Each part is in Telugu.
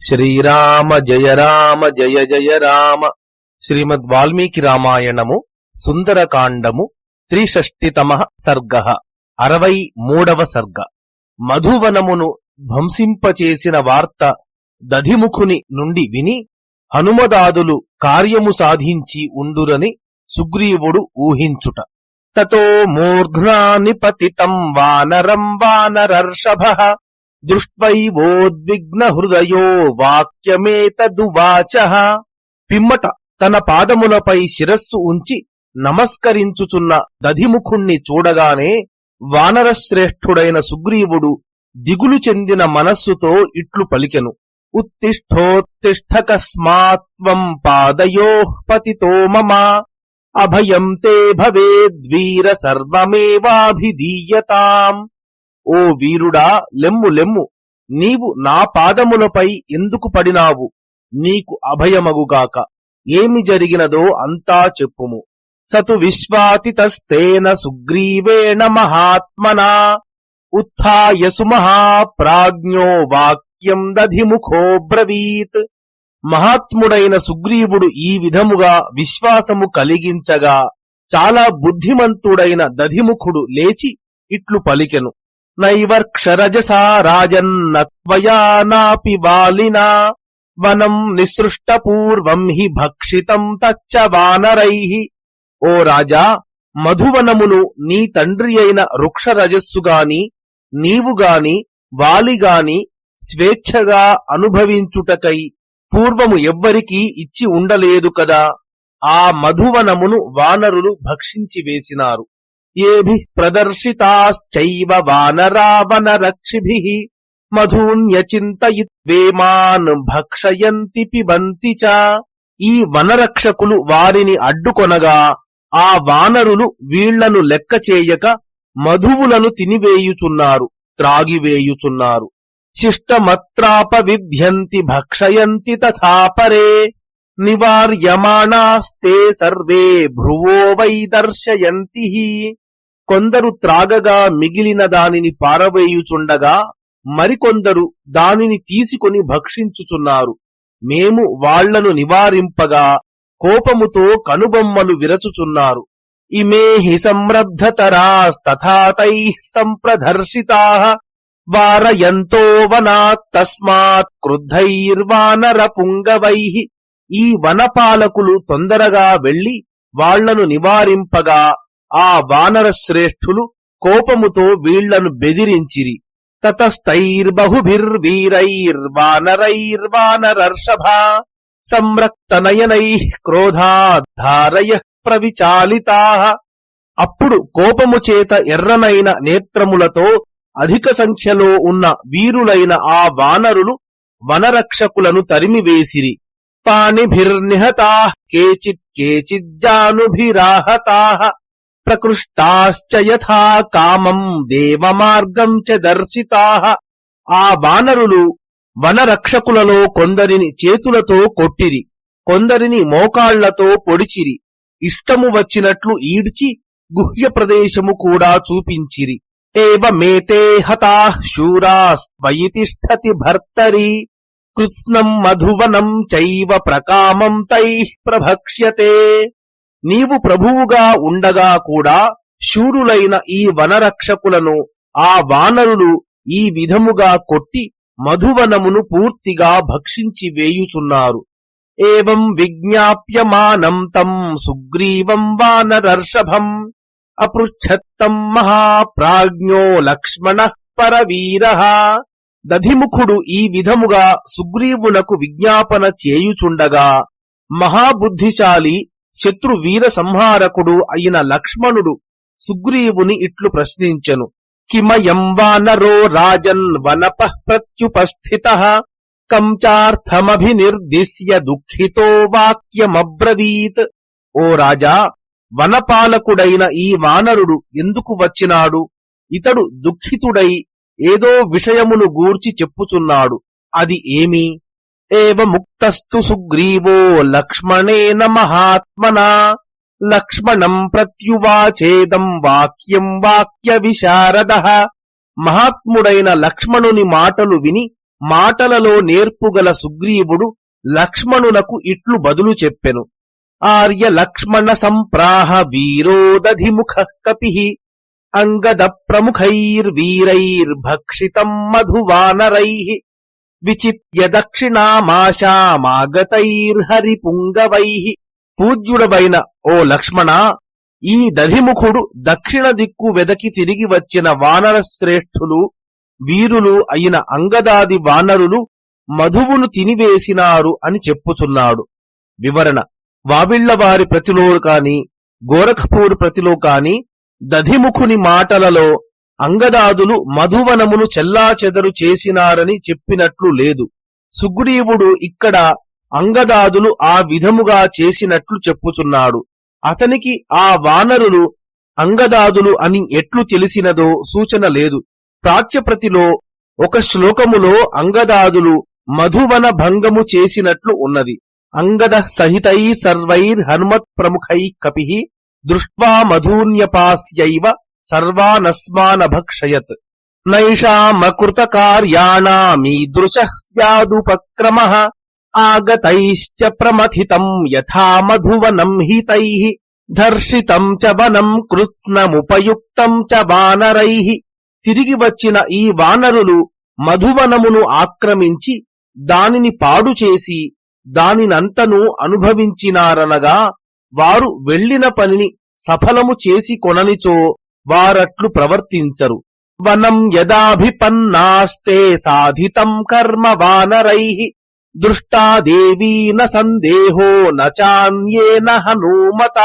శ్రీరామ జయ రామ జయ జయ రామ. శ్రీమద్ వాల్మీకి రామాయణము సుందరకాండము త్రిషష్టితమ సర్గ. అరవై మూడవ సర్గ. మధువనమును ధ్వంసింపచేసిన వార్త దధిముఖుని నుండి విని హనుమదాదులు కార్యము సాధించి ఉండురని సుగ్రీవుడు ఊహించుట. తతో మూర్ధ్నా నిపతితం వానరం వానరర్షభ. దృష్ట్వైవోద్విగ్న హృదయో వాక్యమేతదువాచ. పిమ్మట తన పాదములపై శిరస్సు ఉంచి నమస్కరించుచున్న దధిముఖుణ్ణి చూడగానే వానరశ్రేష్ఠుడైన సుగ్రీవుడు దిగులు చెందిన మనస్సుతో ఇట్లు పలికెను. ఉత్తిష్టోత్తిష్టకస్మాత్వం పాదయో పతితో మమ. అభయం తే భవేద్వీర సర్వమేవాభిధీయతాం. ఓ వీరుడా లెమ్ము లెమ్ము నీవు నా పాదములపై ఎందుకు పడినావు? నీకు అభయమగుగాక ఏమి జరిగినదో అంతా చెప్పుము. సతు విశ్వాతితస్తేన సుగ్రీవేణ మహాత్మనా. ఉత్థాయ మహాప్రాజ్ఞో వాక్యం దధిముఖో బ్రవీత్. మహాత్ముడైన సుగ్రీవుడు ఈ విధముగా విశ్వాసము కలిగించగా చాలా బుద్ధిమంతుడైన దధిముఖుడు లేచి ఇట్లు పలికెను. నైవర్క్షరజసా రాజన్న త్వయా నాపి వాలినా వనం నిసృష్ట పూర్వం హి భక్షితం తచ్చ వానరైః ఓ రాజా మధువనమును నీ తండ్రి అయిన వృక్షరజస్సుగాని నీవుగాని వాలిగాని స్వేచ్ఛగా అనుభవించుటకై పూర్వము ఎవ్వరికీ ఇచ్చి ఉండలేదు కదా. ఆ మధువనమును వానరులు భక్షించి వేసినారు. ఏభి ప్రదర్శితాశ్చైవ వానరావనరక్షిభిః మధూన్యచింతయిత్వేమాన్ భక్షయంతి పిబంతి చ. ఈ వనరక్షకులు వారిని అడ్డుకొనగా ఆ వానరులు వీళ్ళను లెక్క చేయక మధువులను తినివేయుచున్నారు త్రాగివేయుచున్నారు. శిష్టమత్రాపవిధ్యంతి భక్షయంతి తథాపరే నివార్యమాణాస్తే సర్వే భ్రువో వై దర్శయంతి. కొందరు త్రాగగా మిగిలిన దానిని పారవేయుచుండగా మరికొందరు దానిని తీసుకొని భక్షించుచున్నారు. మేము వాళ్ళను నివారింపగా కోపముతో కనుబొమ్మలు విరచుచున్నారు. ఇమే హి సంరబ్ధతరాస్తథాతై సంప్రదర్శితా వారయంతో వనాత్ తస్మాత్ క్రుద్ధైర్వానర పుంగవై ఈ వనపాలకులు తొందరగా వెళ్ళి వాళ్ళను నివారింపగా ఆ వానర శ్రేష్ఠులు కోపముతో వీళ్ళను బెదిరించిరి. తతస్తైర్బహుభిర్వీరైర్వానరైర్వానరర్షభ సంరక్తనయనై క్రోధాధారయ ప్రవిచాలితా. అప్పుడు కోపము చేత ఎర్రనైన నేత్రములతో అధిక సంఖ్యలో ఉన్న వీరులైన ఆ వానరులు వనరక్షకులను తరిమివేసిరి. పాణిభిర్నిహతా కేచిత్ కేచిజ్జానుభిరాహతా. ప్రకృష్టాశ్చ యథా కామం దేవమార్గం చ దర్శితా. ఆ వానరులు వనరక్షకులలో కొందరిని చేతులతో కొట్టిరి కొందరిని మోకాళ్ళతో పొడిచిరి ఇష్టము వచ్చినట్లు ఈడ్చి గుహ్య ప్రదేశము కూడా చూపించిరి. ఏవమేతే హతా శూరాస్త్వయితిష్టతి భర్తరి కృత్స్నం మధువనం చైవ ప్రకామం తై ప్రభక్ష్యతే. నీవు ప్రభువుగా ఉండగా కూడా శూరులైన ఈ వనరక్షకులను ఆ వానరులు ఈ విధముగా కొట్టి మధువనమును పూర్తిగా భక్షించి వేయుచున్నారు. ఏం విజ్ఞాప్యమానం తం సుగ్రీవం వానరర్షభం అపృచ్ఛత్తం మహాప్రాజ్ఞో లక్ష్మణ పరవీర. దధిముఖుడు ఈ విధముగా సుగ్రీవునకు విజ్ఞాపన చేయుచుండగా మహాబుద్ధిశాలి శత్రు వీర సంహారకుడు అయిన లక్ష్మణుడు సుగ్రీవుని ఇట్లు ప్రశ్నించెను. కిమయం వానరో రాజన్ వనప ప్రత్యుపస్థిత కంచార్థమభినిర్దిశ్య దుఃఖితో వాక్యమబ్రవీత్. ఓ రాజా వనపాలకుడైన ఈ వానరుడు ఎందుకు వచ్చినాడు? ఇతడు దుఃఖితుడై ఏదో విషయమును గూర్చి చెప్పుచున్నాడు. అది ఏమి? ఏవ ముక్తస్తు సుగ్రీవో లక్ష్మణేన ఆత్మనా లక్ష్మణం ప్రత్యువాచేదం వాక్యం వాక్య విశారద మహాత్ముడైన లక్ష్మణుని మాటలు విని మాటలలో నేర్పుగల సుగ్రీవుడు లక్ష్మణునకు ఇట్లు బదులు చెప్పెను. ఆర్య లక్ష్మణ సంప్రాహ వీరోదధిముఖ కపి. అంగద ప్రముఖైర్వీరైర్భక్షితం మధువానరై. విచిత్య దక్షిణామాశామాగతైర్హరిపుంగవై. పూజ్యుడవైన ఓ లక్ష్మణ ఈ దధిముఖుడు దక్షిణ దిక్కు వెదకి తిరిగి వచ్చిన వానర శ్రేష్ఠులు వీరులు అయిన అంగదాది వానరులు మధువును తినివేసినారు అని చెప్పుచున్నాడు. వివరణ. వావిళ్ళవారి ప్రతిలో కాని గోరఖ్పూర్ ప్రతిలో కాని దధిముఖుని మాటలలో అంగదాదులు మధువనమును చెల్లాచెదరు చేసినారని చెప్పినట్లు లేదు. సుగ్రీవుడు ఇక్కడ అంగదాదులు ఆ విధముగా చేసినట్లు చెప్పుచున్నాడు. అతనికి ఆ వానరులు అంగదాదులు అని ఎట్లు తెలిసినదో సూచన లేదు. ప్రాచ్యప్రతిలో ఒక శ్లోకములో అంగదాదులు మధువన భంగము చేసినట్లు ఉన్నది. అంగద సహితై సర్వైర్ హనుమత్ ప్రముఖై కపి దృష్ట్వా మధూన్యపాస్యైవ సర్వానస్మానభక్షయత్. నైషామకృత కార్యాణామీదృశ స్యాదుపక్రమ ఆగతైశ్చ ప్రమథితం యథా మధువనం హితై ధర్షితం చ వనం కృత్స్నముపయుక్తం చ వానరై తిరిగి వచ్చిన ఈ వానరులు మధువనమును ఆక్రమించి దానిని పాడుచేసి దానినంతను అనుభవించినారనగా వారు వెళ్ళిన పనిని సఫలము చేసి కొననిచో వారట్లు ప్రవర్తించరు. వనం యదాభిపన్నాస్తే సాధితం కర్మ వానరై. దృష్టా దేవీన సందేహో నచాన్యే హనుమత.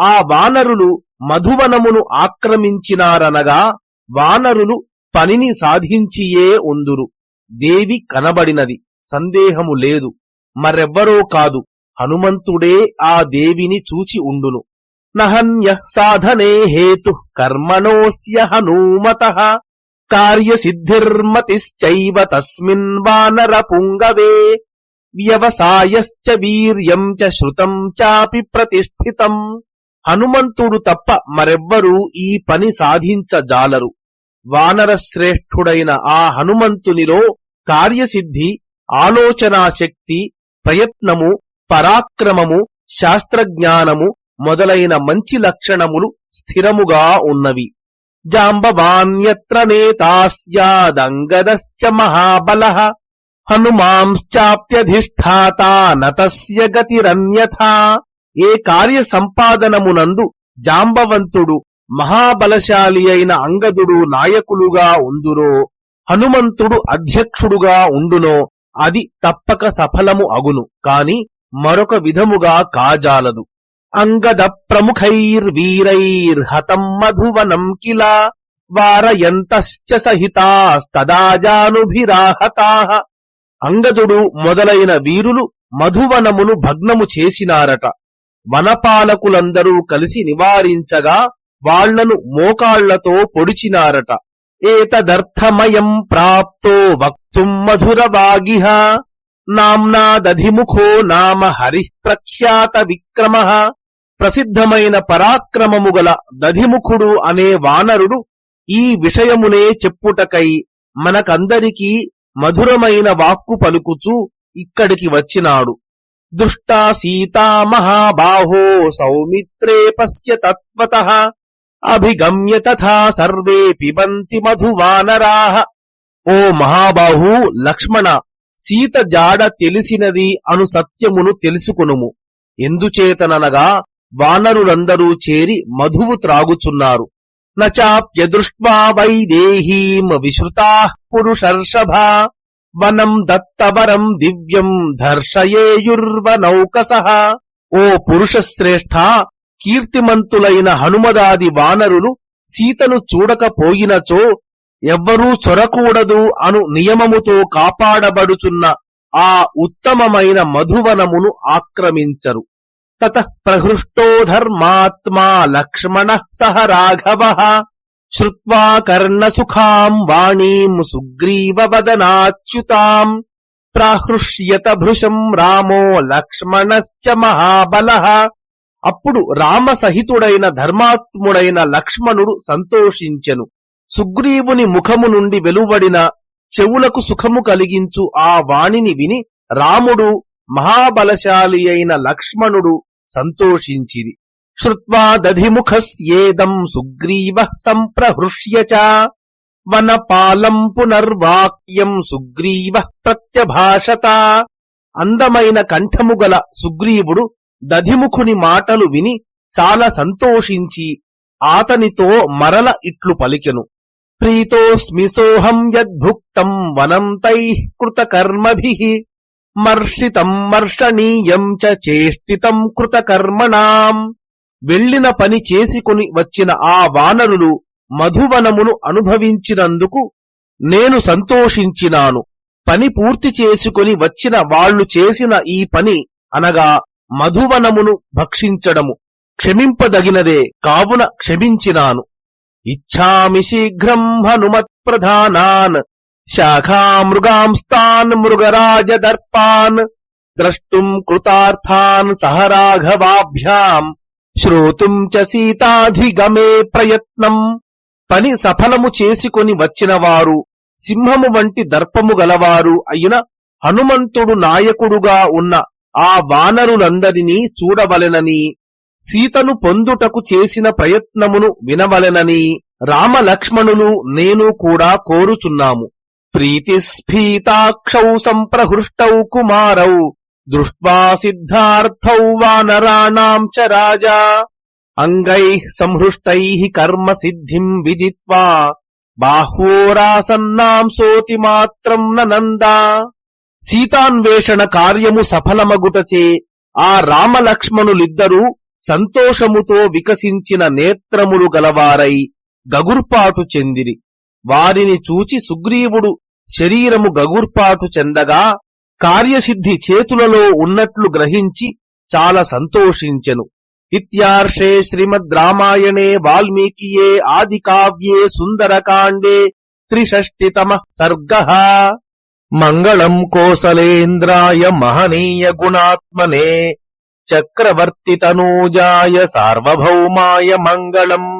ఆ వానరులు మధువనమును ఆక్రమించినారనగా వానరులు పనిని సాధించియే ఉందురు. దేవి కనబడినది సందేహము లేదు. మరెవ్వరో కాదు హనుమంతుడే ఆ దేవిని చూచి ఉండును. నహన్య సాధనే హేతు కర్మణోస్య హనుమత. కార్యసిద్ధిర్మతిశ్చైవ తస్మిన్ వానర పుంగవే వ్యవసాయశ్చ వీర్యం చ శృతం చాపి ప్రతిష్ఠితం. హనుమంతుడు తప్ప మరెవ్వరూ ఈ పని సాధించజాలరు వానరశ్రేష్ఠుడైన ఆ హనుమంతునిలో కార్యసిద్ధి ఆలోచనా శక్తి ప్రయత్నము పరాక్రమము శాస్త్రజ్ఞానము మొదలైన మంచి లక్షణములు స్థిరముగా ఉన్నవి. జాంబవాన్యత్ర నేతాస్యాదంగదశ్చ మహాబల హనుమాంశ్చాప్యధిష్ఠాత నతస్య గతిరన్యథా ఏ కార్య సంపాదనమునందు జాంబవంతుడు మహాబలశాలి అయిన అంగదుడు నాయకులుగా ఉందురో హనుమంతుడు అధ్యక్షుడుగా ఉండునో అది తప్పక సఫలము అగును కాని మరొక విధముగా కాజాలదు. అంగద ప్రముఖైర్వీరైర్హతం మధువనం కిల వారయంతశ్చ సహితాస్తదాజానుభిరాహతా అంగదుడు మొదలైన వీరులు మధువనమును భగ్నము చేసినారట. వనపాలకులందరూ కలిసి నివారించగా వాళ్ళను మోకాళ్ళతో పొడిచినారట. ఏతదర్థమయం ప్రాప్తో వక్తుం మధురవాగిహ. నామ్నా దధిముఖో నామ హరి ప్రఖ్యాత విక్రమ. ప్రసిద్ధమైన పరాక్రమము గల దధిముఖుడు అనే వానరుడు ఈ విషయమునే చెప్పుటకై మనకందరికీ మధురమైన వాక్కు పలుకుచూ ఇక్కడికి వచ్చినాడు. దుష్టా సీతా మహాబాహో సౌమిత్రే పశ్య తత్వత అభిగమ్య తథా సర్వే పిబంతి మధువానరాహ ఓ మహాబాహు లక్ష్మణ సీత జాడ తెలిసినది అను సత్యమును తెలుసుకునుము. ఎందుచేతననగా వానరులందరూ చేరి మధువు త్రాగుచున్నారు. నచాప్యదృష్ట్వా వైదేహీం విశ్రుతా పురుషర్షభ. వనం దత్తవరం దివ్యం ధర్షయేయుర్వనౌకస ఓ పురుషశ్రేష్ఠ కీర్తిమంతులైన హనుమదాది వానరులు సీతను చూడకపోయినచో ఎవ్వరూ చొరకూడదు అను నియమముతో కాపాడబడుచున్న ఆ ఉత్తమమైన మధువనమును ఆక్రమించరు. తత ప్రహృష్టో ధర్మాత్మా లక్ష్మణ సహ రాఘవ శ్రుత్వా కర్ణసుఖాం వాణీం సుగ్రీవ వదనాచ్యుతాం ప్రాహృష్యత భృశం రామో లక్ష్మణశ్చ మహాబల అప్పుడు రామసహితుడైన ధర్మాత్ముడైన లక్ష్మణుడు సంతోషించెను. సుగ్రీవుని ముఖము నుండి వెలువడిన చెవులకు సుఖము కలిగించు ఆ వాణిని విని రాముడు మహాబలశాలి అయిన లక్ష్మణుడు సంతోషించిరి శ్రువా దధిముఖస్యేదం సుగ్రీవ సంప్రహృష్య వనపాలం పునర్వాక్యం సుగ్రీవ ప్రత్యభాషత. అందమైన కంఠము గల సుగ్రీవుడు దధిముఖుని మాటలు విని చాలా సంతోషించి ఆతనితో మరల ఇట్లు పలికెను. ప్రీతోస్మి సోహం యద్భుక్తం వనం తై కృతకర్మభి. మర్షితం మర్షణీయం చ చేష్టితం కృతకర్మణాం. వెళ్ళిన పని చేసికొని వచ్చిన ఆ వానరులు మధువనమును అనుభవించినందుకు నేను సంతోషించినాను. పని పూర్తి చేసుకుని వచ్చిన వాళ్ళు చేసిన ఈ పని అనగా మధువనమును భక్షించడము. క్షమింపదగినదే కావున క్షమించినాను. ఇచ్ఛామి శీఘ్రం హనుమత్ ప్రధానాన్ శాఖామృగాంస్తాన్ మృగరాజదర్పాన్ ద్రష్టుం కృతార్థాన్ సహ రాఘవాభ్యాం శ్రోతుం చ సీతాధిగమే ప్రయత్నం పని సఫలము చేసుకొని వచ్చినవారు సింహము వంటి దర్పము గలవారు అయిన హనుమంతుడు నాయకుడుగా ఉన్న ఆ వానరులందరినీ చూడవలెనని సీతను పొందుటకు చేసిన ప్రయత్నమును వినవలెనని రామలక్ష్మణులు నేను కూడా కోరుచున్నాము. ప్రీతిస్ఫీతాక్షౌ సంప్రహృష్టౌ కుమారౌ దృష్వా సిద్ధార్థౌ వానరాణాం చ రాజా అంగైః సంహృష్టై కర్మ సిద్ధిం విదిత్వా బాహ్వోరాసన్నాం సోతి మాత్రం నందా సీతాన్వేషణ కార్యము సఫలమగుటచే ఆ రామలక్ష్మణులిద్దరూ సంతోషముతో వికసించిన నేత్రములు గలవారై గగుర్పాటు చెందిరి వారిని చూచి సుగ్రీవుడు శరీరము గగుర్పాటు చెందగా కార్యసిద్ధి చేతులలో ఉన్నట్లు గ్రహించి చాలా సంతోషించెను. ఇత్యార్షే శ్రీమద్ రామాయణే వాల్మీకియే ఆది కావ్యే సుందరకాండే త్రిషష్టితమ సర్గ. మంగళం కోసలేంద్రాయ మహనీయ గుణాత్మనే చక్రవర్తి తనూజాయ సార్వభౌమాయ మంగళం